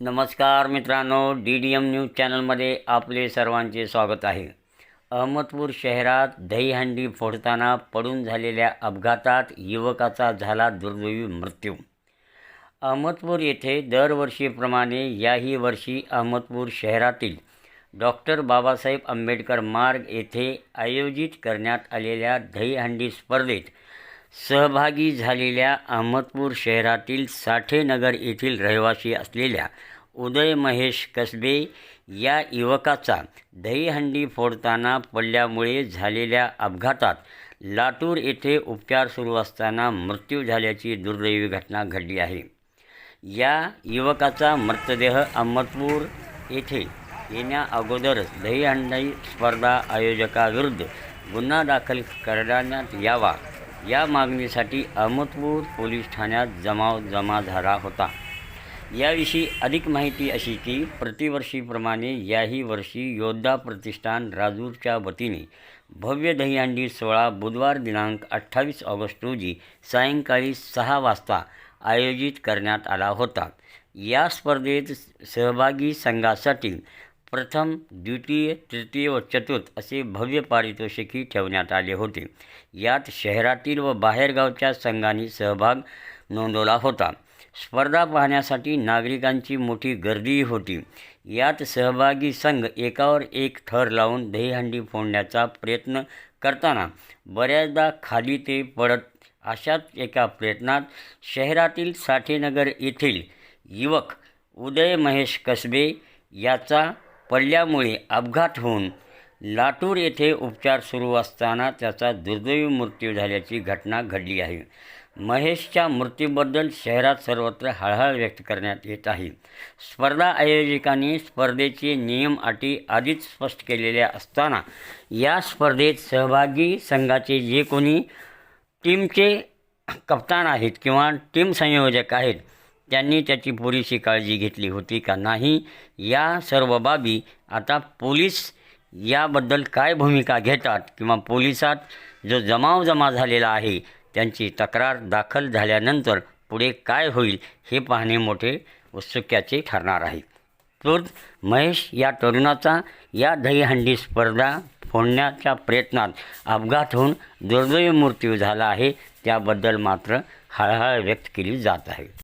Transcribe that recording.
नमस्कार मित्रांनो D D M news चॅनलमध्ये आपले सर्वांचे स्वागत आहे. अहमदपूर शहरात दहीहंडी फोडताना पडून झालेल्या अपघातात युवकाचा झाला दुर्दैवी मृत्यू. अहमदपूर येथे दरवर्षीप्रमाणे याही वर्षी अहमदपूर शहरातील डॉक्टर बाबासाहेब आंबेडकर मार्ग येथे आयोजित करण्यात आलेल्या दहीहंडी स्पर्धेत सहभागी झालेल्या अहमदपूर शहरातील साठेनगर येथील रहिवासी असलेल्या उदय महेश कसबे या युवकाचा दहीहंडी फोडताना पडल्यामुळे झालेल्या अपघातात लातूर येथे उपचार सुरू असताना मृत्यू झाल्याची दुर्दैवी घटना घडली आहे. या युवकाचा मृतदेह अहमदपूर येथे येण्या अगोदरच दहीहंडी स्पर्धा आयोजकाविरुद्ध गुन्हा दाखल करण्यात यावा. या मागणीसाठी अहमदपूर पोलीस ठाण्यात जमाव जमा झाला होता. याविषयी अधिक माहिती अशी की प्रतिवर्षीप्रमाणे याही वर्षी योद्धा प्रतिष्ठान राजूरच्या वतीने भव्य दहीहंडी सोहळा बुधवार दिनांक अठ्ठावीस ऑगस्ट रोजी सायंकाळी सहा वाजता आयोजित करण्यात आला होता. या स्पर्धेत सहभागी संघासाठी प्रथम द्वितीय तृतीय व चतुर्थ असे भव्य पारितोषिकही ठेवण्यात आले होते. यात शहरातील व बाहेरगावच्या संघांनी सहभाग नोंदवला होता. स्पर्धा पाहण्यासाठी नागरिकांची मोठी गर्दीही होती. यात सहभागी संघ एकावर एक थर लावून दहीहंडी फोडण्याचा प्रयत्न करताना बऱ्याचदा खाली ते पडत अशाच एका प्रयत्नात शहरातील साठेनगर येथील युवक उदय महेश कसबे याचा पडल्यामुळे अपघात होऊन लातूर येथे उपचार सुरू असताना त्याचा दुर्दैवी मृत्यू झाल्याची घटना घडली आहे. महेशच्या मृत्यूबद्दल शहरात सर्वत्र हळहळ व्यक्त करण्यात येत आहे. स्पर्धा आयोजकांनी स्पर्धेचे नियम अटी आधीच स्पष्ट केलेल्या असताना या स्पर्धेत सहभागी संघाचे जे कोणी टीमचे कप्तान आहेत किंवा टीम संयोजक आहेत त्यांनी त्याची पुरेशी काळजी घेतली होती का नाही? या सर्व बाबी आता पोलीस याबद्दल काय भूमिका घेतात किंवा पोलिसात जो जमाव जमा झालेला आहे त्यांची तक्रार दाखल झाल्यानंतर पुढे काय होईल हे पाहणे मोठे उत्सुक्याचे ठरणार आहे. तर महेश या तरुणाचा या दहीहंडी स्पर्धा फोडण्याच्या प्रयत्नात अपघात होऊन दुर्दैवी मृत्यू झाला आहे त्याबद्दल मात्र हळहळ व्यक्त केली जात आहे.